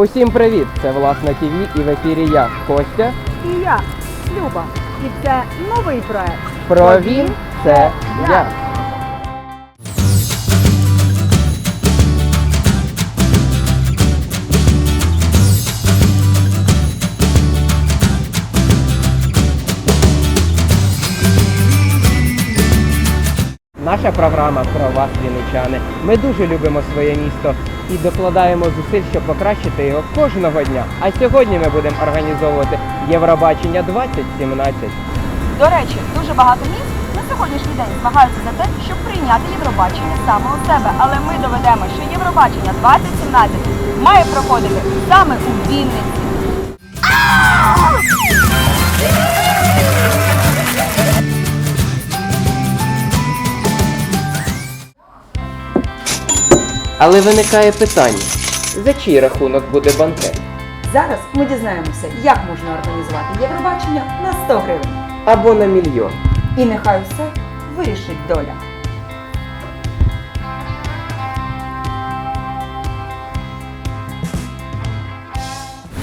Усім привіт! Це власна ТВ і в ефірі я, Костя. І я, Люба. І це новий проект. Про він це я. Наша програма про вас, вінничани. Ми дуже любимо своє місто і докладаємо зусиль, щоб покращити його кожного дня. А сьогодні ми будемо організовувати Євробачення 2017. До речі, дуже багато міст на сьогоднішній день змагаються за те, щоб прийняти Євробачення саме у себе. Але ми доведемо, що Євробачення 2017 має проходити саме у Вінниці. Але виникає питання: за чий рахунок буде банкет? Зараз ми дізнаємося, як можна організувати Євробачення на 100 гривень. Або на мільйон? І нехай все вирішить доля.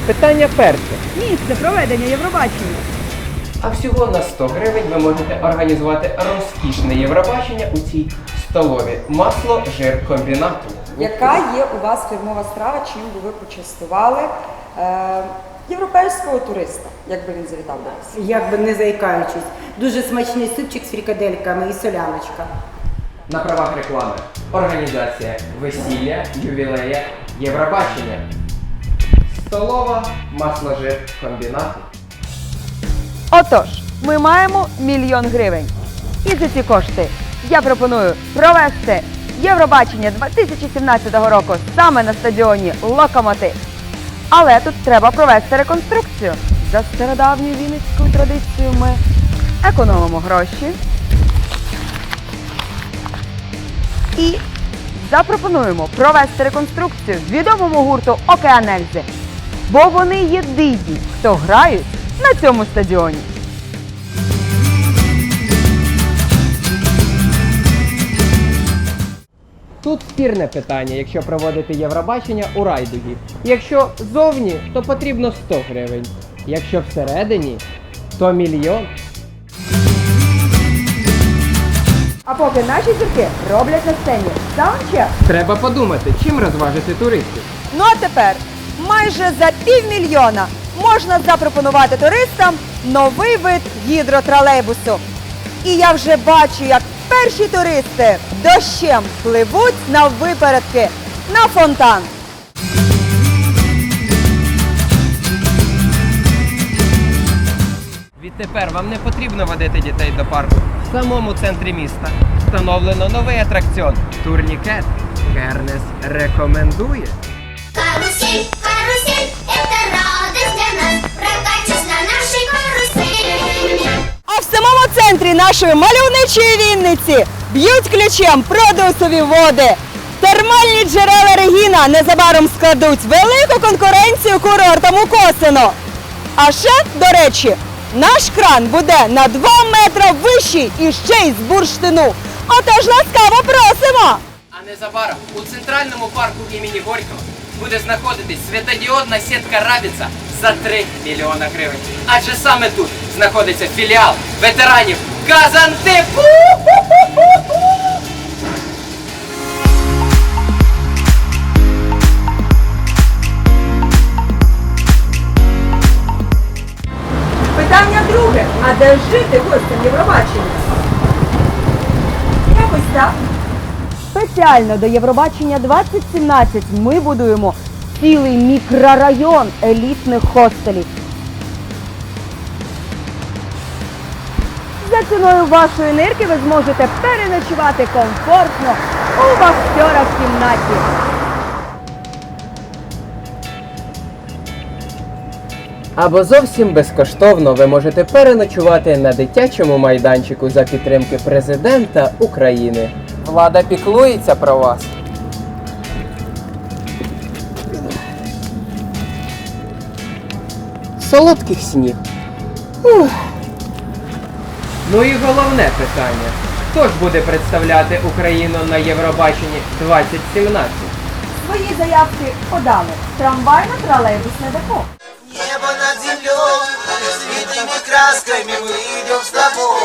Питання перше. Місце проведення Євробачення. А всього на 100 гривень ви можете організувати розкішне Євробачення у цій столові масло жир комбінату. Яка є у вас фірмова страва, чим би ви почастували е, європейського туриста, якби він завітав до вас? Як би не заїкаючись, дуже смачний супчик з фрикадельками і соляночка. На правах реклами. Організація весілля, ювілея, Євробачення. Столова масло жир комбінату. Отож, ми маємо мільйон гривень. І за ці кошти я пропоную провести Євробачення 2017 року саме на стадіоні Локомотив. Але тут треба провести реконструкцію. За стародавньою вінницькою традицією ми економимо гроші. І запропонуємо провести реконструкцію відомому гурту Океанельзи. Бо вони єдині, хто грають на цьому стадіоні. Тут спірне питання, якщо проводити Євробачення у райдугі. Якщо зовні, то потрібно 100 гривень. Якщо всередині, то мільйон. А поки наші зірки роблять на сцені саундчек. Треба подумати, чим розважити туристів. Ну а тепер майже за півмільйона можна запропонувати туристам новий вид гідротролейбусу. І я вже бачу, як перші туристи дощем пливуть на випередки на фонтан. Відтепер вам не потрібно водити дітей до парку. В самому центрі міста встановлено новий атракціон Турнікет. Кернес рекомендує. Карусель, карусель, центрі нашої мальовничої Вінниці б'ють ключем продусові води. Термальні джерела Регіна незабаром складуть велику конкуренцію курортам у Косино. А ще, до речі, наш кран буде на 2 метри вищий і ще й з бурштину. Отож ласкаво просимо! А незабаром у центральному парку імені Горького буде знаходитись світодіодна сітка Рабіца за 3 мільйона гривень. Адже саме тут знаходиться філіал ветеранів Казантипу! Питання друге. А де жити гостям Євробачення? Якось так. Спеціально до Євробачення 2017 ми будуємо цілий мікрорайон елітних хостелів. За ціною вашої нирки ви зможете переночувати комфортно у вахтера в кімнаті. Або зовсім безкоштовно ви можете переночувати на дитячому майданчику за підтримки президента України. Влада піклується про вас. Солодких снів. Ух. Ну і головне питання. Хто ж буде представляти Україну на Євробаченні 2017? Свої заявки подали. Трамвайно-тролейбусне депо. Небо над землей, цветными красками мы идем с тобой.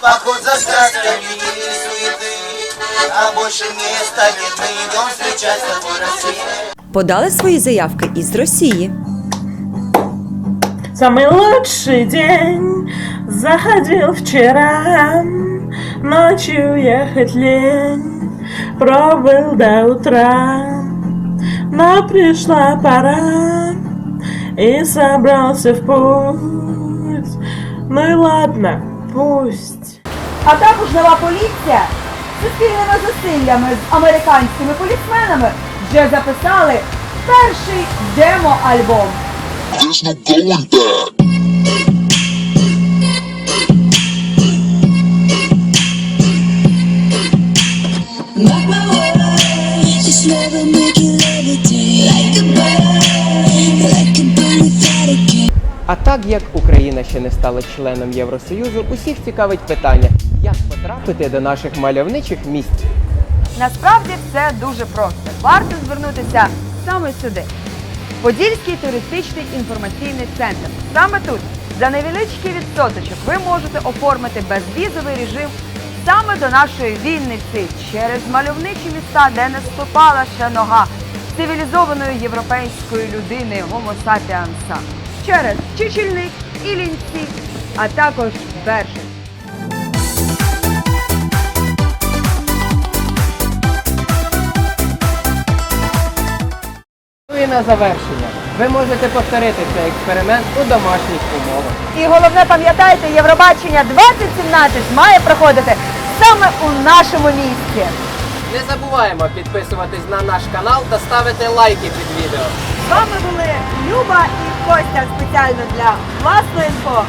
Поход за сказками и суеты, а больше места нет, мы идем встречать с тобой рассвет. Подали свої заявки із Росії. Самый лучший день заходил вчера, ночью ехать лень, пробыл до утра, но пришла пора и собрался в путь. Ну и ладно, пусть. А також нова поліція зі спільними зусиллями з американськими полісменами вже записали перший демо-альбом. There's no going back. Just love will make you levitate like a bird, like a bird without a cage. А так як Україна ще не стала членом Євросоюзу, усіх цікавить питання, потрапити до наших мальовничих місць. Насправді все дуже просто. Варто звернутися саме сюди. Подільський туристичний інформаційний центр. Саме тут, за невеличкий відсоточок, ви можете оформити безвізовий режим саме до нашої Вінниці через мальовничі міста, де не ступала ще нога цивілізованої європейської людини Homo sapiens. Через Чичільник, Ілінці, а також Бершин. І на завершення. Ви можете повторити цей експеримент у домашніх умовах. І головне пам'ятайте, Євробачення 2017 має проходити саме у нашому місті. Не забуваємо підписуватись на наш канал та ставити лайки під відео. З вами були Люба і Костя спеціально для власної інфо.